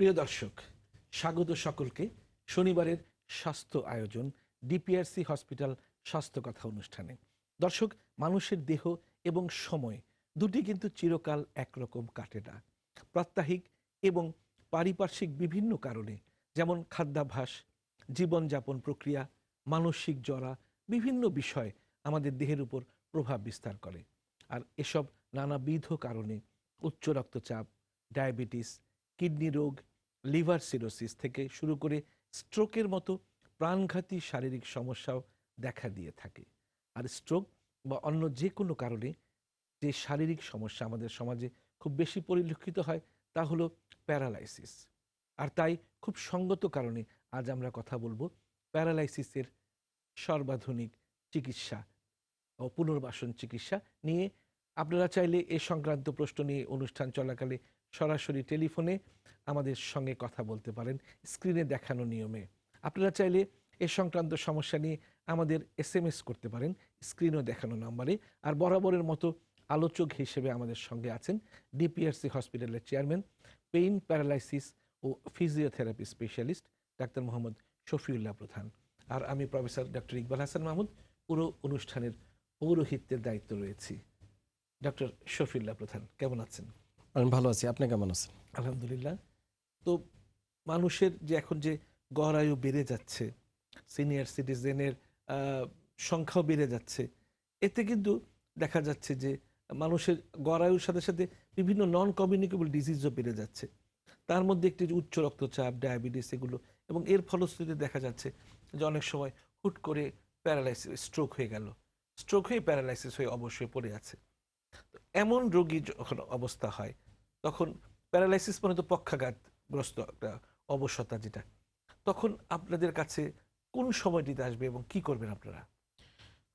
প্রিয় দর্শক, স্বাগত সকলকে। শনিবারের স্বাস্থ্য আয়োজন, ডিপিআরসি হসপিটাল স্বাস্থ্য কথা অনুষ্ঠানে। দর্শক, মানুষের দেহ এবং সময় দুটি কিন্তু চিরকাল একরকম কাটে না। প্রাত্যহিক এবং পারিপার্শ্বিক বিভিন্ন কারণে, যেমন খাদ্যাভ্যাস, জীবনযাপন প্রক্রিয়া, মানসিক জরা, বিভিন্ন বিষয় আমাদের দেহের উপর প্রভাব বিস্তার করে। আর এসব নানাবিধ কারণে উচ্চ রক্তচাপ, ডায়াবেটিস, কিডনি রোগ লিভার সিরোসিস থেকে শুরু করে স্ট্রোকের মতো প্রাণঘাতী শারীরিক সমস্যাও দেখা দিয়ে থাকে। আর স্ট্রোক বা অন্য যে কোনো কারণে যে শারীরিক সমস্যা আমাদের সমাজে খুব বেশি পরিলক্ষিত হয় তা হলো প্যারালাইসিস। আর তাই খুব সঙ্গত কারণে আজ আমরা কথা বলব প্যারালাইসিসের সর্বাধুনিক চিকিৎসা ও পুনর্বাসন চিকিৎসা নিয়ে। আপনারা চাইলে এ সংক্রান্ত প্রশ্ন নিয়ে অনুষ্ঠান চলাকালে সরাসরি টেলিফোনে আমাদের সঙ্গে কথা বলতে পারেন, স্ক্রিনে দেখানো নিয়মে। আপনারা চাইলে এ সংক্রান্ত সমস্যা নিয়ে আমাদের এস এম এস করতে পারেন, স্ক্রিনও দেখানো নাম্বারে। আর বরাবরের মতো আলোচক হিসেবে আমাদের সঙ্গে আছেন ডিপিআরসি হসপিটালের চেয়ারম্যান, পেইন প্যারালাইসিস ও physiotherapy specialist doctor Mohammad Shafiullah Pradhan. আর আমি প্রফেসর ডক্টর ইকবাল হাসান মাহমুদ, পুরো অনুষ্ঠানের পৌরোহিত্যের দায়িত্ব রয়েছি। ডক্টর শফিউল্লাহ প্রধান, কেমন আছেন? আমি ভালো আছি, আপনি কেমন আছেন? আলহামদুলিল্লাহ। তো মানুষের যে এখন যে গড় আয়ু বেড়ে যাচ্ছে সিনিয়র সিটিজেনের সংখ্যাও বেড়ে যাচ্ছে, এতে কিন্তু দেখা যাচ্ছে যে মানুষের গড় আয়ুর সাথে সাথে বিভিন্ন নন কমিউনিকেবল ডিজিজও বেড়ে যাচ্ছে। তার মধ্যে একটি উচ্চ রক্তচাপ ডায়াবেটিস এগুলো এবং এর ফলশ্রুতিতে দেখা যাচ্ছে যে অনেক সময় হুট করে প্যারালাইসিস স্ট্রোক হয়ে গেল। স্ট্রোক হয়ে প্যারালাইসিস হয়ে অবশ্যই পড়ে আছে। এমন রোগী যখন অবস্থা হয় তখন প্যারালাইসিস মানে তো পক্ষাঘাতগ্রস্ত একটা অবসতা যেটা তখন আপনাদের কাছে কোন সময়টিতে আসবে এবং কি করবেন আপনারা?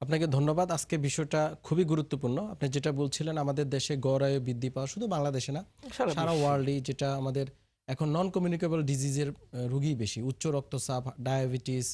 আপনাকে ধন্যবাদ। আজকে বিষয়টা খুবই গুরুত্বপূর্ণ। আপনি যেটা বলছিলেন আমাদের দেশে গড় আয়ু বৃদ্ধি পাওয়া শুধু বাংলাদেশে না সারা সারা ওয়ার্ল্ডে যেটা আমাদের এখন নন কমিউনিকেবল ডিজিজের রুগী বেশি। উচ্চ রক্তচাপ ডায়াবেটিস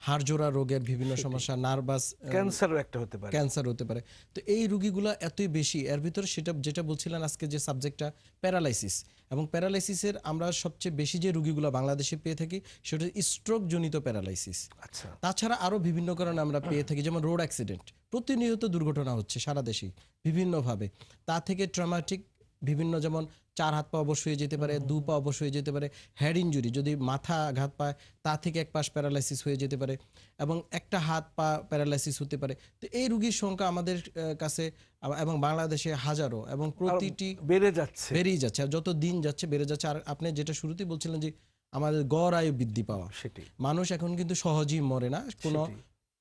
হাড়জোড়া রোগের বিভিন্ন সমস্যা নার্ভাস ক্যান্সারও একটা হতে পারে। ক্যান্সার হতে পারে। তো এই রুগীগুলো এতই বেশি এর ভিতরে সেটা যেটা বলছিলেন আজকে যে সাবজেক্টটা প্যারালাইসিস। এবং প্যারালাইসিসের আমরা সবচেয়ে বেশি যে রুগীগুলো বাংলাদেশে পেয়ে থাকি সেটা স্ট্রোক জনিত প্যারালাইসিস। আচ্ছা। তাছাড়া আরও বিভিন্ন কারণে আমরা পেয়ে থাকি যেমন রোড অ্যাক্সিডেন্ট প্রতিনিয়ত দুর্ঘটনা হচ্ছে সারা দেশেই বিভিন্নভাবে। তা থেকে ট্রমাটিক বিভিন্ন যেমন চার হাত পা অবশ্য হয়ে যেতে পারে দু পা অবশ্য হয়ে যেতে পারে হেড ইঞ্জুরি যদি মাথা আঘাত পায় তা থেকে এক পাশ প্যারালাইসিস হয়ে যেতে পারে এবং একটা হাত পা প্যারালাইসিস হতে পারে। তো এই রুগীর সংখ্যা আমাদের কাছে এবং বাংলাদেশে হাজারো এবং প্রতিটি বেড়ে যাচ্ছে। বেড়েই যাচ্ছে যত দিন যাচ্ছে বেড়ে যাচ্ছে। আর আপনি যেটা শুরুতেই বলছিলেন যে আমাদের গড় আয়ু বৃদ্ধি পাওয়া সেটি মানুষ এখন কিন্তু সহজেই মরে না কোনো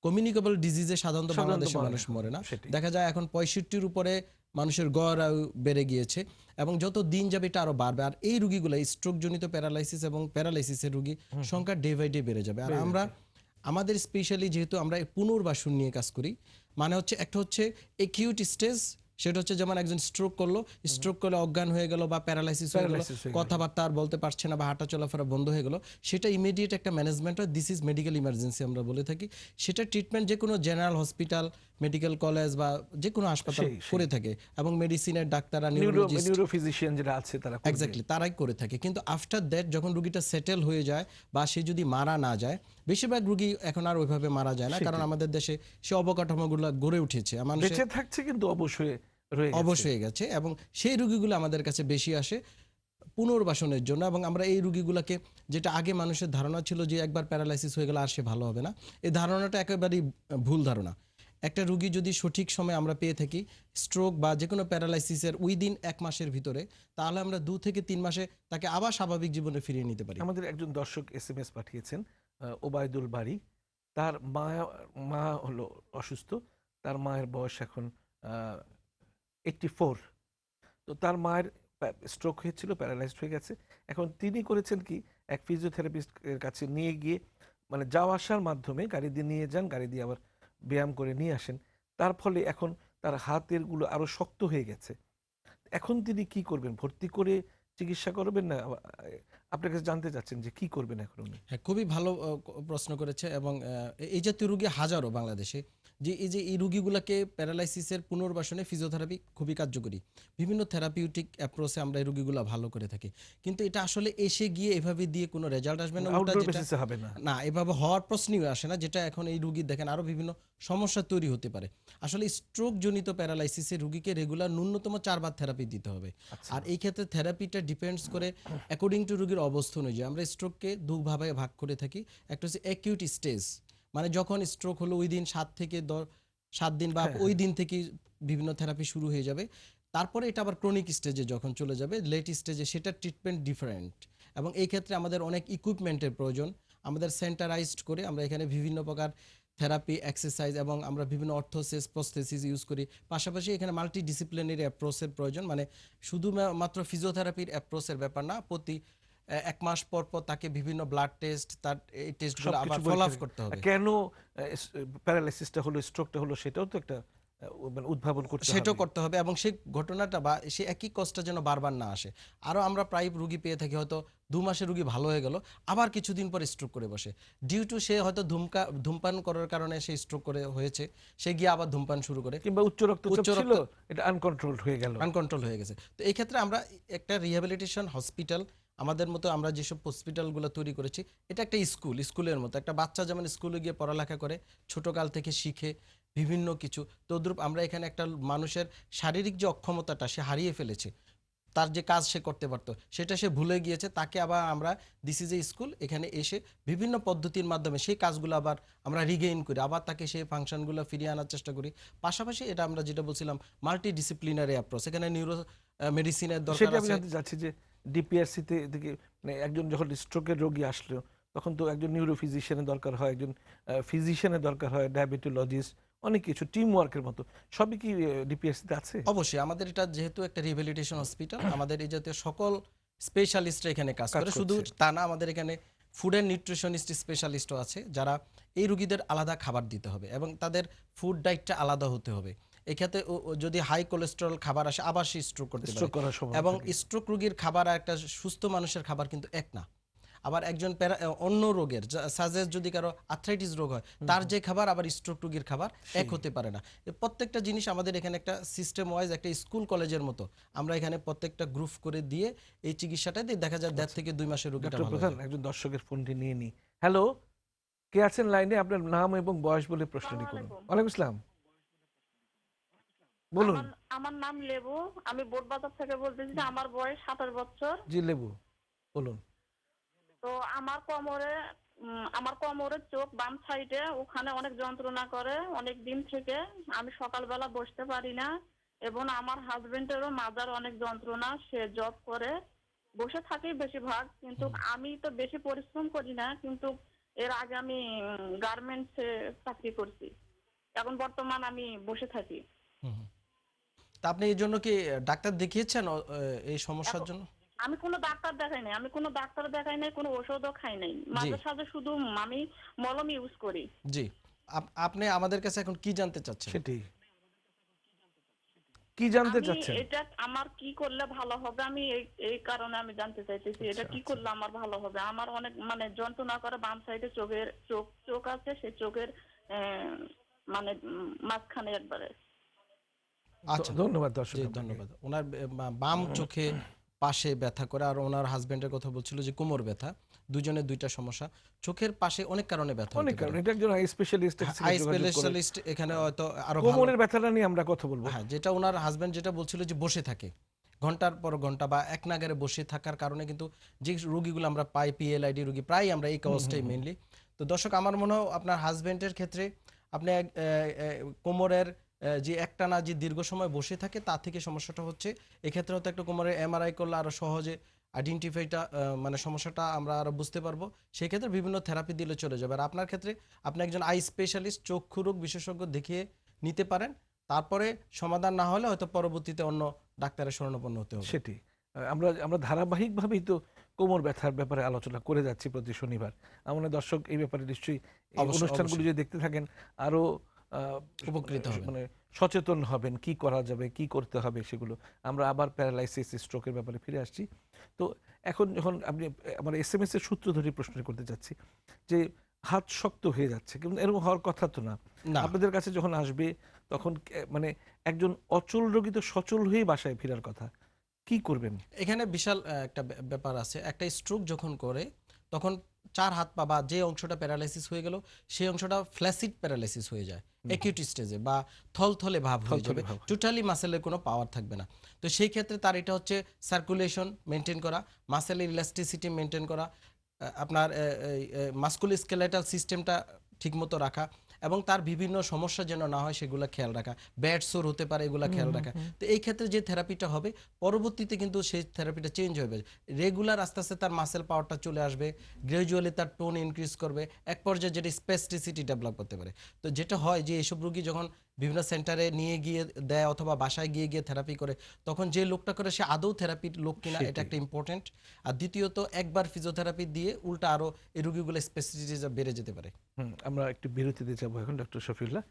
কমিউনিকেবল ডিজিজে সাধারণত সাধারণত বাংলাদেশে মানুষ মরে না। দেখা যায় এখন পঁয়ষট্টির উপরে মানুষের গড় আয়ু বেড়ে গিয়েছে এবং যত দিন যাবে এটা আরও বাড়বে। আর এই রুগীগুলো স্ট্রোক জনিত প্যারালাইসিস এবং প্যারালাইসিসের রুগী সংখ্যা ডে বাই ডে বেড়ে যাবে। আর আমরা আমাদের স্পেশালি যেহেতু আমরা পুনর্বাসন নিয়ে কাজ করি মানে হচ্ছে একটা হচ্ছে একিউট স্টেজ সেটা হচ্ছে যেমন একজন স্ট্রোক করল স্ট্রোক করলে অজ্ঞান হয়ে গেল বা প্যারালাইসিস হয়ে গেল। কথাবার্তা আর বলতে পারছে না বা হাঁটা চলাফেরা বন্ধ হয়ে গেল সেটা ইমিডিয়েট একটা ম্যানেজমেন্ট হয় দিস ইজ মেডিকেল ইমার্জেন্সি আমরা বলে থাকি সেটা ট্রিটমেন্ট যে কোনো জেনারেল হসপিটাল মেডিকেল কলেজ বা যে কোনো হাসপাতাল। করে থাকে এবং মেডিসিনের ডাক্তাররা নিউরো নিউরোফিজিশিয়ান যেটা আছে তারা। এক্স্যাক্টলি তারাই করে থাকে কিন্তু আফটার দ্যাট যখন রুগীটা সেটেল হয়ে যায় বা সে যদি মারা না যায় বেশিরভাগ রুগী এখন আর ওইভাবে মারা যায় না কারণ আমাদের দেশে সে অবকাঠামোগুলো গড়ে উঠেছে। বেঁচে থাকছে কিন্তু অবশ্যই। অবশ্যই গেছে এবং সেই রুগীগুলো আমাদের কাছে বেশি আসে পুনর্বাসনের জন্য এবং আমরা এই রুগীগুলোকে যেটা আগে মানুষের ধারণা ছিল যে একবার প্যারালাইসিস হয়ে গেলে আর সে ভালো হবে না এই ধারণাটা একেবারেই ভুল ধারণা। একটা রুগী যদি সঠিক সময় আমরা পেয়ে থাকি স্ট্রোক বা যে কোনো প্যারালাইসিসের উইদিন এক মাসের ভিতরে তাহলে আমরা দু থেকে তিন মাসে তাকে আবার স্বাভাবিক জীবনে ফিরিয়ে নিতে পারি। আমাদের একজন দর্শক এস এম এস পাঠিয়েছেন ওবায়দুল বাড়ি তার মা মা হলো অসুস্থ, তার মায়ের বয়স এখন এইটটি ফোর তো তার মায়ের স্ট্রোক হয়েছিল প্যারালাইজড হয়ে গেছে। এখন তিনি করেছেন কি, এক ফিজিওথেরাপিস্টের কাছে নিয়ে গিয়ে মানে যাওয়া আসার মাধ্যমে গাড়ি দিয়ে নিয়ে যান, গাড়ি দিয়ে আবার ব্যায়াম করে নিয়ে আসেন। তার ফলে এখন তার হাতেরগুলো আরও শক্ত হয়ে গেছে। এখন তিনি কি করবেন, ভর্তি করে চিকিৎসা করবেন না আপনার কাছে জানতে চাচ্ছেন যে কি করবেন এখন উনি? হ্যাঁ খুবই ভালো প্রশ্ন করেছে এবং এই জাতীয় রুগী হাজারো বাংলাদেশে। যে এই যে এই রুগীগুলোকে প্যারালাইসিসের পুনর্বাসনে ফিজিওথেরাপি খুবই কার্যকরী। বিভিন্ন থেরাপিউটিক অ্যাপ্রোচে আমরা এই রুগীগুলো ভালো করে থাকি। কিন্তু এটা আসলে এসে গিয়ে এভাবে দিয়ে কোনো রেজাল্ট আসবে না আউটডোর যেটা- হবে না। না এভাবে হওয়ার প্রশ্নই আসে না যেটা এখন এই রুগী দেখেন আরও বিভিন্ন সমস্যা তৈরি হতে পারে। আসলে স্ট্রোক জনিত প্যারালাইসিসে রুগীকে রেগুলার ন্যূনতম চারবার থেরাপি দিতে হবে। আচ্ছা। আর এই ক্ষেত্রে থেরাপিটা ডিপেন্ডস করে অ্যাকর্ডিং টু রুগীর অবস্থা অনুযায়ী আমরা স্ট্রোককে দুভাবে ভাগ করে থাকি। একটা হচ্ছে অ্যাকিউট স্টেজ মানে যখন স্ট্রোক হলো ওই দিন সাত থেকে দশ সাত দিন বা হ্যাঁ, ওই দিন থেকে বিভিন্ন থেরাপি শুরু হয়ে যাবে। তারপরে এটা আবার ক্রনিক স্টেজে যখন চলে যাবে লেট স্টেজে সেটা ট্রিটমেন্ট ডিফারেন্ট এবং এই ক্ষেত্রে আমাদের অনেক ইকুইপমেন্টের প্রয়োজন। আমাদের সেন্টারাইজড করে আমরা এখানে বিভিন্ন প্রকার থেরাপি এক্সারসাইজ এবং আমরা বিভিন্ন অর্থোসেস প্রস্থেসিস ইউজ করি। পাশাপাশি এখানে মাল্টি ডিসিপ্লিনারি অ্যাপ্রোচের প্রয়োজন। মানে শুধুমাত্র ফিজিওথেরাপির অ্যাপ্রোচের ব্যাপার না প্রতি এক মাস পর পর তাকে বিভিন্ন ব্লাড টেস্ট তার এই টেস্টগুলো আবার পরীক্ষা ফলো আপ করতে হবে। কেন প্যারালাইসিসটা হলো স্ট্রোকটা হলো সেটাও তো একটা মানে উদ্ভাবন করতে সেটাও করতে হবে এবং সেই ঘটনাটা বা সেই একই কষ্টটা যেন বারবার না আসে। আরও আমরা প্রায় রুগী পেয়ে থাকি হয়তো দু মাসে রুগী ভালো হয়ে গেল আবার কিছুদিন পর স্ট্রোক করে বসে। ডিউ টু সে হয়তো ধূমকা ধূমপান করার কারণে সে স্ট্রোক করে হয়েছে সে গিয়ে আবার ধূমপান শুরু করে। কিংবা উচ্চ রক্তচাপ ছিল এটা আনকন্ট্রোল হয়ে গেল। আনকন্ট্রোল হয়ে গেছে। তো এই ক্ষেত্রে আমরা একটা রিহ্যাবিলিটেশন হসপিটাল আমাদের মতো আমরা যেসব হসপিটালগুলো তৈরি করেছি এটা একটা স্কুল স্কুলের মতো। একটা বাচ্চা যেমন স্কুলে গিয়ে পড়ালেখা করে ছোটকাল থেকে শিখে বিভিন্ন কিছু তদ্রূপ আমরা এখানে একটা মানুষের শারীরিক যে অক্ষমতাটা সে হারিয়ে ফেলেছে তার যে কাজ সে করতে পারতো সেটা সে ভুলে গিয়েছে তাকে আবার আমরা দিস ইজ এ স্কুল এখানে এসে বিভিন্ন পদ্ধতির মাধ্যমে সেই কাজগুলো আবার আমরা রিগেইন করি আবার তাকে সেই ফাংশনগুলো ফিরিয়ে আনার চেষ্টা করি। পাশাপাশি এটা আমরা যেটা বলছিলাম মাল্টি ডিসিপ্লিনারি অ্যাপ্রোচ এখানে নিউরো মেডিসিনের দরকার আছে। যে ডিপিআরসি তে থেকে মানে একজন যখন স্ট্রোকের রোগী আসলো তখন তো একজন নিউরো ফিজিশিয়ানের দরকার হয় একজন ফিজিশিয়ানের দরকার হয় ডায়াবেটোলজিস্ট অনেক কিছু টিম ওয়ার্কের মতো। সবই কি ডিপিআরসি তে আছে? অবশ্যই আমাদের এটা যেহেতু একটা রিহ্যাবিলিটেশন হসপিটাল আমাদের এই জাতীয় সকল স্পেশালিস্টরা এখানে কাজ কাজ করে। শুধু তা না আমাদের এখানে ফুড অ্যান্ড নিউট্রিশনিস্ট স্পেশালিস্টও আছে যারা এই রুগীদের আলাদা খাবার দিতে হবে এবং তাদের ফুড ডায়েটটা আলাদা হতে হবে। এক্ষেত্রে যদি হাই কোলেস্টেরল খাবার আসে আবার সে স্ট্রোক করতে পারে। এবং স্ট্রোক রোগীর খাবার আর একটা সুস্থ মানুষের খাবার কিন্তু এক না। আবার একজন অন্য রোগের সাজেস যদি কারও আর্থ্রাইটিস রোগ হয় তার যে খাবার আবার স্ট্রোক রোগীর খাবার এক হতে পারে না। প্রত্যেকটা জিনিস আমাদের এখানে একটা সিস্টেম ওয়াইজ একটা স্কুল কলেজের মতো। আমরা এখানে প্রত্যেকটা গ্রুপ করে দিয়ে এই চিকিৎসাটা দিয়ে দেখা যায় দেড় থেকে দুই মাসের রোগীটা প্রধান একজন দর্শকের ফোনটি নিয়ে নি। হ্যালো কে আছেন লাইনে আপনার নাম এবং বয়স বলে প্রশ্নটি করুন। ওয়ালাইকুম আসসালাম। বলুন। আমার- নাম লেবু। আমি বোটবাজার থেকে বলতেছি যে আমার বয়স সাতাশ বছর। জি লেবু বলুন। তো আমার কোমরে আমার কোমরের চোখ বাম সাইডে ওখানে অনেক যন্ত্রণা করে অনেক দিন থেকে। আমি সকালবেলা বসতে পারি না এবং আমার হাজবেন্ডেরও মাজার অনেক যন্ত্রণা সে জব করে। বসে থাকি বেশিরভাগ কিন্তু আমি তো বেশি পরিশ্রম করি না কিন্তু এর আগে আমি গার্মেন্টসে চাকরি করছি। এখন বর্তমান আমি বসে থাকি। তা আপনি এই জন্য কি ডাক্তার দেখিয়েছেন এই সমস্যার জন্য? আমি কোনো ডাক্তার দেখাই নাই আমি কোনো ডাক্তার দেখাই নাই কোনো ওষুধও খাই নাই। মাঝে সাঝে শুধু আমি মলম ইউজ করি। জি। আপনি আমাদের কাছে এখন কি জানতে চাচ্ছেন? সেটাই কি জানতে চাচ্ছেন? এটা আমার কি করলে ভালো হবে আমি এই এই কারণে আমি জানতে চাইতেছি এটা আচ্ছা, কি করলে আমার ভালো হবে? আমার অনেক মানে যন্ত্রণা করে বাম সাইডে চোখের চোখ চোখ আছে সেই চোখের আহ, মানে মাঝখানে একবারে। আচ্ছা ধন্যবাদ দর্শক। ধন্যবাদ। ওনার বাম চোখে পাশে ব্যথা করে আর ওনার হাজবেন্ডের কথা বলছিল যে কোমর ব্যথা দুজনের দুইটা সমস্যা। চোখের পাশে অনেক কারণে ব্যথা অনেক কারণ এটা একজন আই স্পেশালিস্ট আই স্পেশালিস্ট এখানে হয়তো আরও কোমরের ব্যথাটা নিয়ে আমরা কথা বলব। হ্যাঁ যেটা ওনার হাজবেন্ড যেটা বলছিল যে বসে থাকে ঘণ্টার পর ঘণ্টা বা এক নাগারে বসে থাকার কারণে কিন্তু যে রোগীগুলো আমরা পাই পিএলআইডি রোগী প্রায় আমরা এই কাজটাই মেইনলি তো দর্শক আমার মনে হয় আপনার হাজবেন্ডের ক্ষেত্রে আপনি কোমরের যে একটানা যে দীর্ঘ সময় বসে থাকে তা থেকে সমস্যাটা হচ্ছে। এক্ষেত্রে হয়তো একটা কোমরের এমআরআই করলে আরও সহজে আইডেন্টিফাইটা মানে সমস্যাটা আমরা আরও বুঝতে পারব। সেই ক্ষেত্রে বিভিন্ন থেরাপি দিলে চলে যাবে। আর আপনার ক্ষেত্রে আপনি একজন আই স্পেশালিস্ট চক্ষু রোগ বিশেষজ্ঞ দেখিয়ে নিতে পারেন। তারপরে সমাধান না হলে হয়তো পরবর্তীতে অন্য ডাক্তারের শরণাপন্ন হতে হবে। সেটি। আমরা আমরা ধারাবাহিকভাবেই তো কোমর ব্যথার ব্যাপারে আলোচনা করে যাচ্ছি প্রতি শনিবার। আমাদের দর্শক এই ব্যাপারে নিশ্চয়ই অনুষ্ঠানগুলো যদি দেখতে থাকেন আরও আহ, উপকৃত। মানে সচেতন হবেন কি করা যাবে কি করতে হবে সেগুলো। আমরা আবার প্যারালাইসিস স্ট্রোকের ব্যাপারে ফিরে আসছি। তো এখন যখন আপনি আমার এস এম এস এর সূত্র ধরে প্রশ্ন করতে চাচ্ছি যে হাত শক্ত হয়ে যাচ্ছে কিন্তু এরকম হওয়ার কথা তো না। না। আপনাদের কাছে যখন আসবে তখন মানে একজন অচল রোগী তো সচল হয়ে বাসায় ফেরার কথা। কি করবেন? এখানে বিশাল একটা ব্য- ব্যাপার আছে। একটা স্ট্রোক যখন করে তখন চার হাত পা বা যে অংশটা প্যারালাইসিস হয়ে গেল সেই অংশটা ফ্ল্যাসিড প্যারালাইসিস হয়ে যায় একিউট স্টেজে বা থলথলে ভাব হয়ে যাবে। টোটালি মাসেলের কোনো পাওয়ার থাকবে না। তো সেই ক্ষেত্রে তার এটা হচ্ছে সার্কুলেশন মেনটেন করা মাসেলের ইলাস্টিসিটি মেনটেন করা আপনার মাস্কুল স্কেলেটাল সিস্টেমটা ঠিকমতো রাখা এবং তার বিভিন্ন সমস্যা যেন না হয় সেগুলো খেয়াল রাখা। ব্যাড সোর হতে পারে এগুলো খেয়াল রাখা। তো এই ক্ষেত্রে যে থেরাপিটা হবে পরবর্তীতে কিন্তু সেই থেরাপিটা চেঞ্জ হবে রেগুলার আস্তে আস্তে তার মাসেল পাওয়ারটা চলে আসবে গ্রাজুয়ালি তার টোন ইনক্রিজ করবে এক পর্যায়ে যেটা স্পেসটিসিটি ডেভেলপ করতে পারে। তো যেটা হয় যে এইসব রুগী যখন বিভিন্ন সেন্টারে নিয়ে গিয়ে দেয় অথবা বাসায় গিয়ে গিয়ে থেরাপি করে। তখন যে লোকটা করে সে আদৌ থেরাপির লোক কিনা এটা একটা ইম্পর্টেন্ট আর দ্বিতীয়ত একবার ফিজিওথেরাপি দিয়ে উল্টা আরও এই রোগীগুলো স্পেসিসিটি বেড়ে যেতে পারে। হুম, আমরা একটু বিরতিতে যাব এখন ডক্টর শফিউল্লাহ।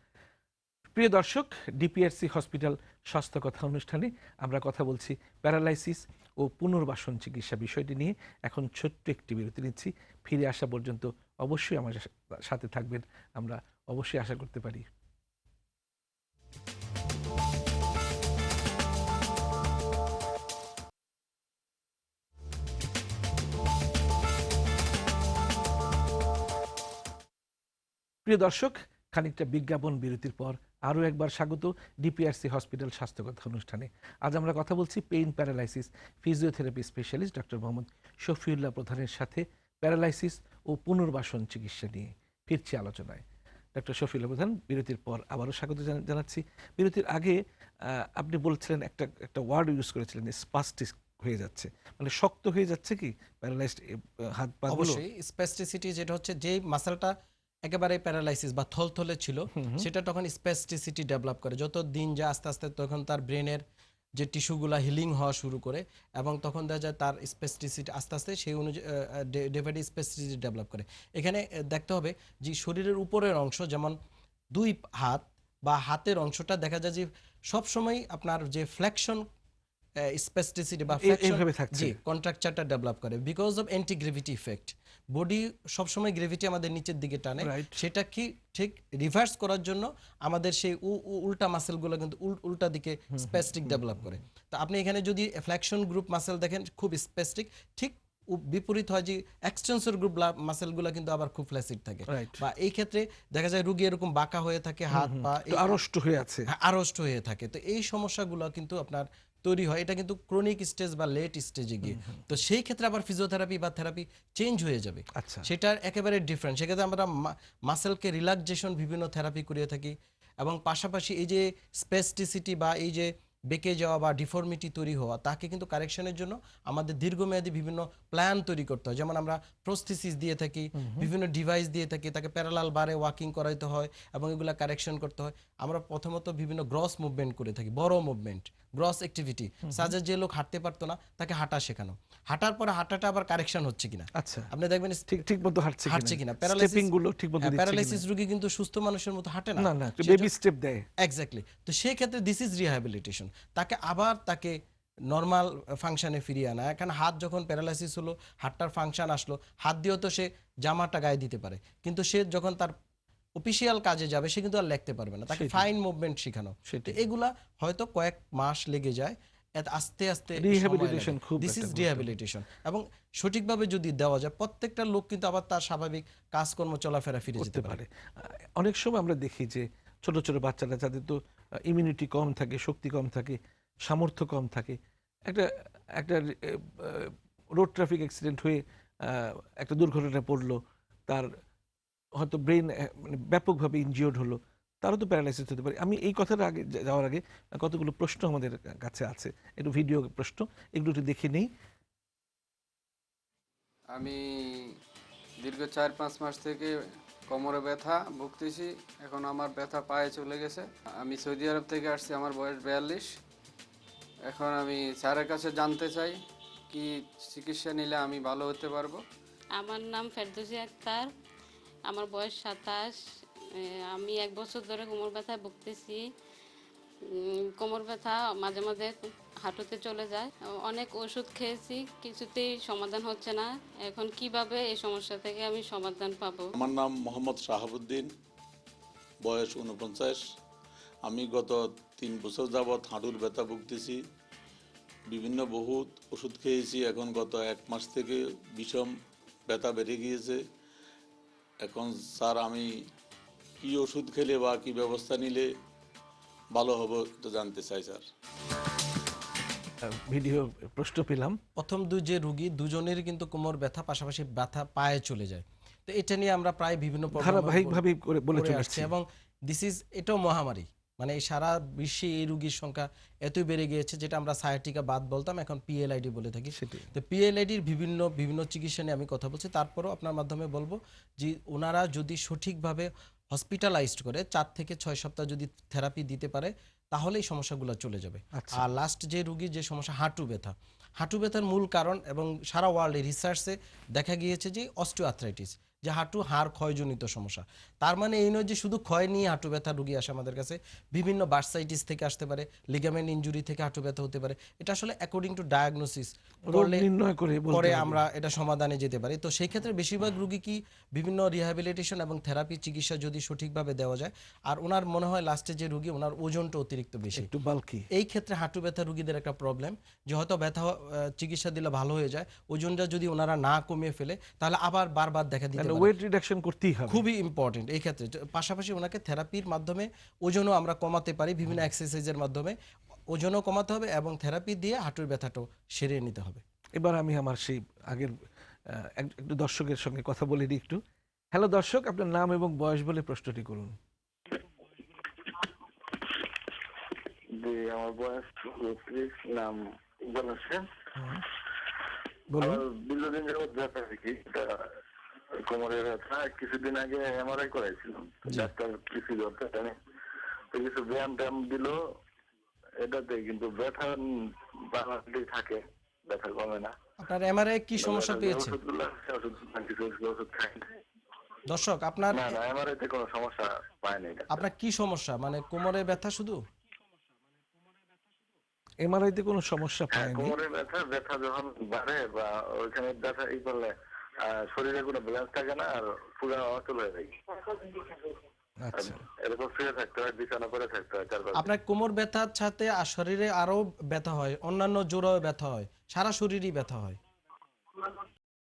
প্রিয় দর্শক ডিপিআরসি হসপিটাল স্বাস্থ্য কথা অনুষ্ঠানে আমরা কথা বলছি প্যারালাইসিস ও পুনর্বাসন চিকিৎসা বিষয়টি নিয়ে। এখন ছোট্ট একটি বিরতি নিচ্ছি। ফিরে আসা পর্যন্ত অবশ্যই আমার সাথে থাকবেন। আমরা অবশ্যই আশা করতে পারি প্রিয় দর্শক, খানিকটা বিজ্ঞাপন বিরতির পর আরও একবার স্বাগত ডিপিআরসি হসপিটাল স্বাস্থ্যকথা অনুষ্ঠানে। আজ আমরা কথা বলছি pain paralysis physiotherapy specialist doctor Mohammad Shafiullah প্রধানের সাথে প্যারালাইসিস ও পুনর্বাসন চিকিৎসা নিয়ে ফিরছি আলোচনায়। ডক্টর শফিউল্লাহ প্রধান, বিরতির পর আবারও স্বাগত জানাচ্ছি। বিরতির আগে আপনি বলছিলেন একটা একটা ওয়ার্ড ইউজ করেছিলেন স্পাস্টিস হয়ে যাচ্ছে। মানে শক্ত হয়ে যাচ্ছে কি প্যারালাইজড হাত পা অবশ্যই, স্পেসটিসিটি যেটা হচ্ছে যে মাসেলটা একেবারে প্যারালাইসিস বা থলথলে ছিল সেটা তখন স্পেসটিসিটি ডেভেলপ করে। যত দিন যায় আস্তে আস্তে তখন তার ব্রেনের যে টিস্যুগুলা হিলিং হওয়া শুরু করে এবং তখন দেখা যায় তার স্পেসটিসিটি আস্তে আস্তে সেই অনুযায়ী ডেভাইডি স্পেসটিসিটি ডেভেলপ করে। এখানে দেখতে হবে যে শরীরের উপরের অংশ যেমন দুই হাত বা হাতের অংশটা দেখা যায় যে সবসময় আপনার যে ফ্লেকশন স্পেসটিসিটি বা এইভাবে থাকছে। জি কন্ট্রাকচারটা ডেভেলপ করে because of anti gravity effect body সবসময় গ্রেভিটি আমাদের নিচের দিকে টানে। সেটা কি ঠিক রিভার্স করার জন্য আমাদের সেই উল্টা মাসেলগুলো কিন্তু উল্টা দিকে স্পেসটিক ডেভেলপ করে। তো আপনি এখানে যদি ফ্লেকশন গ্রুপ মাসেল দেখেন খুব স্পেসটিক ঠিক বিপরীত হয় যে এক্সটেন্সর গ্রুপ মাসেলগুলো কিন্তু আবার খুব ফ্ল্যাসিড থাকে। বা এই ক্ষেত্রে দেখা যায় রুগী এরকম বাঁকা হয়ে থাকে হাত পা আড়ষ্ট হয়ে আছে। আরষ্ট হয়ে থাকে। তো এই সমস্যাগুলো কিন্তু আপনার তৈরি হয় এটা কিন্তু ক্রনিক স্টেজ বা লেট স্টেজে গিয়ে। তো সেই ক্ষেত্রে আবার ফিজিওথেরাপি বা থেরাপি চেঞ্জ হয়ে যাবে। আচ্ছা। সেটার একেবারে ডিফারেন্ট সেক্ষেত্রে আমরা মাসেলকে রিল্যাক্সেশন বিভিন্ন থেরাপি করিয়ে থাকি এবং পাশাপাশি এই যে স্পেসটিসিটি বা এই যে বেঁকে যাওয়া বা ডিফর্মিটি তৈরি হওয়া তাকে কিন্তু কারেকশনের জন্য আমাদের দীর্ঘমেয়াদী বিভিন্ন প্ল্যান তৈরি করতে হয়। যেমন আমরা প্রস্থিসিস দিয়ে থাকি বিভিন্ন ডিভাইস দিয়ে থাকি তাকে প্যারালাল বারে ওয়াকিং করাইতে হয় এবং এগুলা কারেকশন করতে হয়। আমরা প্রথমত বিভিন্ন গ্রস মুভমেন্ট করে থাকি বড় মুভমেন্ট গ্রস অ্যাক্টিভিটি সাজে যে লোক হাঁটতে পারতো না তাকে হাঁটা শেখানো। হাঁটার পরে হাঁটাটা আবার কারেকশন হচ্ছে কিনা। আচ্ছা। আপনি দেখবেন ঠিক ঠিক মতো হাঁটছে হাঁটছে কিনা। স্টেপিংগুলো ঠিক মতো প্যারালাইসিস রোগী কিন্তু সুস্থ মানুষের মতো হাঁটে না? না না বেবি স্টেপ দেয়। এক্স্যাক্টলি তো সেই ক্ষেত্রে দিস ইজ রিহ্যাবিলিটেশন তাকে আবার তাকে নর্মাল ফাংশনে ফিরিয়ে আনা। এখন হাত যখন প্যারালাইসিস হলো হাতটার ফাংশন আসলো হাত দিয়েও তো সে জামাটা গায়ে দিতে পারে। কিন্তু সে যখন তার অফিসিয়াল কাজে যাবে সে কিন্তু আর লিখতে পারবে না। তাকে ফাইন মুভমেন্ট শেখানো। এগুলা হয়তো কয়েক মাস লেগে যায় আস্তে আস্তে Rehabilitation খুব দিস ইজ রিহ্যাবিলিটেশন এবং সঠিকভাবে যদি দেওয়া যায় প্রত্যেকটা লোক কিন্তু আবার তার স্বাভাবিক কাজকর্ম চলাফেরা ফিরে যেতে পারে। পারে। অনেক সময় আমরা দেখি যে ছোট ছোট বাচ্চারা যাদের তো ইমিউনিটি কম থাকে শক্তি কম থাকে সামর্থ্য কম থাকে একটা একটা রোড ট্রাফিক অ্যাক্সিডেন্ট হয়ে একটা দুর্ঘটনায় পড়ল তার হয়তো ব্রেন মানে ব্যাপকভাবে ইনজিওর্ড হলো তারও তো প্যারালাইসিস হতে পারে। আমি এই কথাটা আগে যাওয়ার আগে কতগুলো প্রশ্ন আমাদের কাছে আছে। একটু ভিডিও প্রশ্ন এগুলো একটু দেখে নেই। আমি দীর্ঘ চার পাঁচ মাস থেকে কোমরে ব্যথা ভুগতেছি এখন আমার ব্যথা পায়ে চলে গেছে। আমি সৌদি আরব থেকে আসছি আমার বয়স বিয়াল্লিশ। এখন আমি স্যারের কাছে জানতে চাই কি চিকিৎসা নিলে আমি ভালো হতে পারব? আমার নাম ফেরদৌসি আক্তার। আমার বয়স সাতাশ আমি এক বছর ধরে কোমর ব্যথায় ভুগতেছি। কোমর ব্যথা মাঝে মাঝে হাঁটুতে চলে যায়। অনেক ওষুধ খেয়েছি, কিছুতেই সমাধান হচ্ছে না। এখন কীভাবে এই সমস্যা থেকে আমি সমাধান পাবো? আমার নাম মোহাম্মদ শাহাবুদ্দিন, বয়স উনপঞ্চাশ আমি গত তিন বছর যাবৎ হাঁটুর ব্যথা ভুগতেছি। বিভিন্ন বহুত ওষুধ খেয়েছি। এখন গত এক মাস থেকে বিষম ব্যথা বেড়ে গিয়েছে। এখন স্যার আমি কি ওষুধ খেলে বা কি ব্যবস্থা নিলে ভালো হবে তো জানতে চাই স্যার। ভিডিও প্রশ্ন পেলাম। প্রথম দুই যে রুগী দুজনের কিন্তু কোমর ব্যথা পাশাপাশি ব্যথা পায়ে চলে যায়। তো এটা নিয়ে আমরা প্রায় বিভিন্ন ধারাবাহিকভাবে বলে আসছি এবং দিস ইজ এটাও মহামারী। মানে এই সারা বিশ্বে এই রুগীর সংখ্যা এতই বেড়ে গিয়েছে যেটা আমরা সায়াটিকা বাদ বলতাম এখন পিএলআইডি বলে থাকি। তো পিএলআইডির বিভিন্ন বিভিন্ন চিকিৎসা নিয়ে আমি কথা বলছি তারপরও আপনার মাধ্যমে বলব যে ওনারা যদি সঠিকভাবে হসপিটালাইজড করে চার থেকে ছয় সপ্তাহ যদি থেরাপি দিতে পারে তাহলে এই সমস্যাগুলো চলে যাবে আচ্ছা। আর লাস্ট যে রুগীর যে সমস্যা হাঁটু ব্যথা হাঁটু ব্যথার মূল কারণ এবং সারা ওয়ার্ল্ডে রিসার্চে দেখা গিয়েছে যে অস্টিওআর্থ্রাইটিস যে হাঁটু হাড় ক্ষয়জনিত সমস্যা। তার মানে এই নয় যে শুধু ক্ষয় নিয়ে হাঁটু ব্যথা রুগী আসে আমাদের কাছে। বিভিন্ন বার্সাইটিস থেকে আসতে পারে লিগামেন্ট ইনজুরি থেকে হাঁটু ব্যথা হতে পারে। এটা আসলে অ্যাকর্ডিং টু ডায়াগনোসিস পরে আমরা এটা সমাধানে যেতে পারি। তো সেই ক্ষেত্রে বেশিরভাগ রুগী কি বিভিন্ন রিহ্যাবিলিটেশন এবং থেরাপি চিকিৎসা যদি সঠিকভাবে দেওয়া যায় আর ওনার মনে হয় লাস্টে যে রুগী ওনার ওজনটা অতিরিক্ত বেশি। একটু বালকি এই ক্ষেত্রে হাঁটু ব্যথা রুগীদের একটা প্রবলেম যে হয়তো ব্যথা চিকিৎসা দিলে ভালো হয়ে যায় ওজনটা যদি ওনারা না কমিয়ে ফেলে তাহলে আবার বারবার দেখা দিতে ওয়েট রিডাকশন করতেই হবে। খুবই ইম্পর্টেন্ট এই ক্ষেত্রে। পাশাপাশি ওনাকে থেরাপির মাধ্যমে ওজনও আমরা কমাতে পারি বিভিন্ন এক্সারসাইজের মাধ্যমে। ওজনও কমাতে হবে এবং থেরাপি দিয়ে হাঁটুর ব্যথাটাও সেরে নিতে হবে। এবার আমি আমার সেই আগের একটু দর্শকের সঙ্গে কথা বলে দিই একটু। হ্যালো দর্শক আপনার নাম এবং বয়স বলে প্রশ্নটি করুন। জি আমার বয়স নাম বলুন। দীর্ঘদিন যাবত এটা কোমরের ব্যথা কিছুদিন আগে এমআরআই করাইছিলাম। ডাক্তার কিছু জানি তো কিছু ব্যায়াম ট্যায়াম দিল এটাতে কিন্তু ব্যথা বাংলাদেশে থাকে ব্যথা কমে না। আপনার এমআরআই কি সমস্যা পেয়েছে? দর্শক আপনার না না এমআরআই তে কোনো সমস্যা পায়নি। আপনার কি সমস্যা? মানে কোমরে ব্যথা শুধু? এমআরআই তে কোনো সমস্যা হ্যাঁ, পায়নি। কোমরের ব্যথা ব্যথা যখন বাড়ে বা ওইখানে ব্যথা ই করলে শরীরে কোনো ব্যালেন্স থাকে না আর পুরো অচল হয়ে যায়। আচ্ছা। এরকম শুয়ে থাকতে হয় বিছানা করে থাকতে হয়। আপনার কোমর ব্যথার সাথে আর শরীরে আরও ব্যথা হয় অন্যান্য জোড়াও ব্যথা হয় সারা শরীরই ব্যথা হয়।